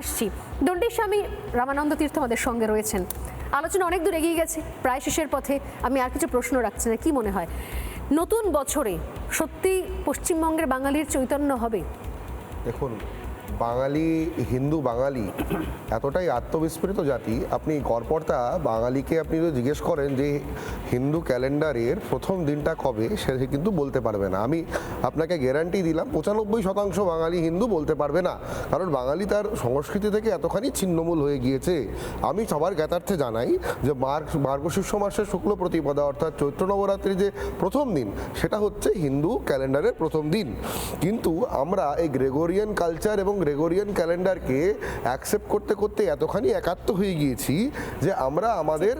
আসছি। দণ্ডী স্বামী রামানন্দ তীর্থ আমাদের সঙ্গে রয়েছেন। আলোচনা অনেক দূর এগিয়ে গেছে, প্রায় শেষের পথে আমি আর কিছু প্রশ্ন রাখছি না, কি মনে হয়? নতুন বছরে সত্যি পশ্চিমবঙ্গের বাঙালির চৈতন্য হবে? দেখুন বাঙালি, হিন্দু বাঙালি এতটাই আত্মবিস্মৃত জাতি, আপনি গড়পড়তা বাঙালিকে আপনি যদি জিজ্ঞেস করেন যে হিন্দু ক্যালেন্ডারের প্রথম দিনটা কবে, সে কিন্তু বলতে পারবে না। আমি আপনাকে গ্যারান্টি দিলাম, পঁচানব্বই শতাংশ বাঙালি হিন্দু বলতে পারবে না। কারণ বাঙালি তার সংস্কৃতি থেকে এতখানি ছিন্নমূল হয়ে গিয়েছে। আমি সবার জ্ঞাতার্থে জানাই যে মার্গ মার্গশীর্ষ মাসের শুক্ল প্রতিপদা, অর্থাৎ চৈত্র নবরাত্রির যে প্রথম দিন, সেটা হচ্ছে হিন্দু ক্যালেন্ডারের প্রথম দিন। কিন্তু আমরা এই গ্রেগোরিয়ান কালচার এবং গ্রেগোরিয়ান ক্যালেন্ডারকে অ্যাকসেপ্ট করতে করতে এতখানি একাত্ম হয়ে গিয়েছি যে আমরা আমাদের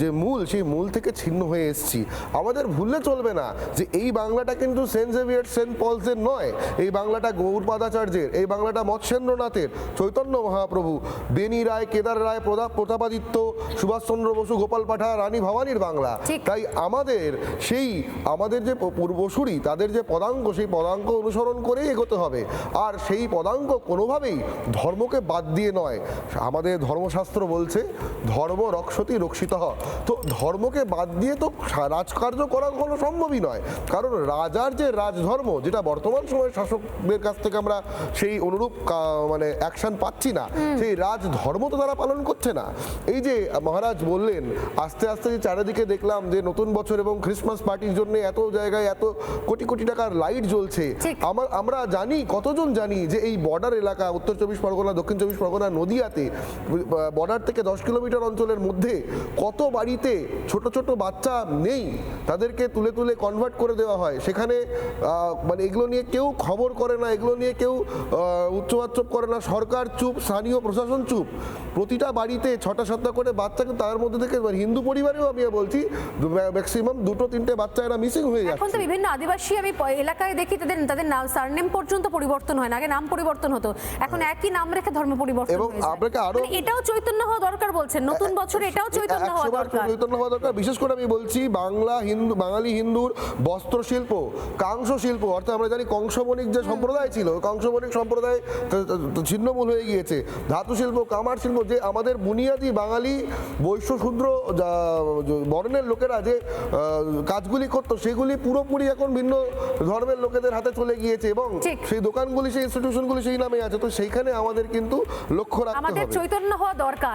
যে মূল সেই মূল থেকে ছিন্ন হয়ে এসেছি। আমাদের ভুললে চলবে না যে এই বাংলাটা কিন্তু সেন্ট জেভিয়ার সেন্ট পলসের নয়। এই বাংলাটা গৌরপাদাচার্যের এই বাংলাটা মৎস্যেন্দ্রনাথের চৈতন্য মহাপ্রভু বেনি রায় কেদার রায় প্রতাপ প্রতাপাদিত্য সুভাষচন্দ্র বসু গোপাল পাঠা রানী ভবানীর বাংলা। তাই আমাদের সেই আমাদের যে পূর্বসূরি তাদের যে পদাঙ্ক সেই পদাঙ্ক অনুসরণ করেই এগোতে হবে। আর সেই পদাঙ্ক কোনোভাবেই ধর্মকে বাদ দিয়ে নয়। আমাদের ধর্মশাস্ত্র বলছে ধর্ম রক্ষতি রক্ষিত। হ তো ধর্মকে বাদ দিয়ে তো রাজকার্য করা কোনো সম্ভবই নয়। কারণ রাজার যে রাজধর্ম যেটা বর্তমান সময়ের শাসকদের কাছ থেকে আমরা সেই অনুরূপ মানে অ্যাকশন পাচ্ছি না। সেই রাজধর্ম তো তারা পালন করছে না। এই যে মহারাজ বললেন আস্তে আস্তে যে চারিদিকে দেখলাম যে নতুন বছর এবং ক্রিসমাস পার্টির জন্য এত জায়গায় এত কোটি কোটি টাকার লাইট জ্বলছে। আমার আমরা জানি কতজন জানি যে এই বর্ডার এলাকা উত্তর চব্বিশ পরগনা দক্ষিণ চব্বিশ পরগনা নদিয়াতে বর্ডার থেকে দশ কিলোমিটার অঞ্চলের মধ্যে কত বাড়িতে ছোট ছোট বাচ্চা নেই তাদেরকে তুলে তুলে কনভার্ট করে দেওয়া হয়। সেখানে মানে এগুলো নিয়ে কেউ খবর করে না এগুলো নিয়ে কেউ উচ্চবাচ্চপ করে না। সরকার চুপ স্থানীয় প্রশাসন চুপ। প্রতিটা বাড়িতে ছটা সাতটা করে বাচ্চাকে তার মধ্যে থেকে মানে হিন্দু পরিবারেও আমি বলছি ম্যাক্সিমাম দুটো তিনটে বাচ্চা এরা মিসিং হয়ে এখন তো বিভিন্ন আদিবাসী আমি এলাকায় দেখি তাদের তাদের নাম সারনেম পর্যন্ত পরিবর্তন হয় না। আগে নাম পরিবর্তন হতো। এখন একই নাম রেখে ধর্ম পরিবর্তন এবং হয়ে আপনাকে আরো- মানে এটাও চৈতন্য হওয়া দরকার বলছেন। নতুন বছরে এটাও চৈতন্য হওয়া দরকার। চৈতন্য হওয়া দরকার। বিশেষ করে আমি বলছি বাংলা হিন্দু বাঙালি হিন্দুর বস্ত্র শিল্প কাংস শিল্প অর্থাৎ আমরা জানি কংসবণিক যে সম্প্রদায় ছিল কংসবণিক সম্প্রদায় ছিন্নমূল হয়ে গিয়েছে। ধাতু শিল্প কামার শিল্প যে আমাদের বুনিয়াদি বাঙালি বৈশ্য শূদ্র বর্ণের লোকেরা যে কাজগুলি করতো সেগুলি পুরোপুরি এখন ভিন্ন ধর্মের লোকেদের হাতে চলে গিয়েছে এবং সেই দোকানগুলি সেই ইনস্টিটিউশনগুলি সেই নামে আছে তো সেইখানে আমাদের কিন্তু লক্ষ্য রাখতে আমাদের চৈতন্য হওয়া দরকার।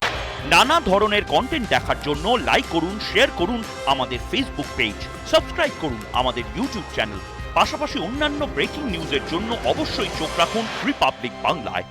নানা ধরনের কন্টেন্ট দেখার জন্য লাইক করুন শেয়ার করুন আমাদের ফেসবুক পেজ সাবস্ক্রাইব করুন আমাদের ইউটিউব চ্যানেল পাশাপাশি অন্যান্য ব্রেকিং নিউজের জন্য অবশ্যই চোখ রাখুন রিপাবলিক বাংলায়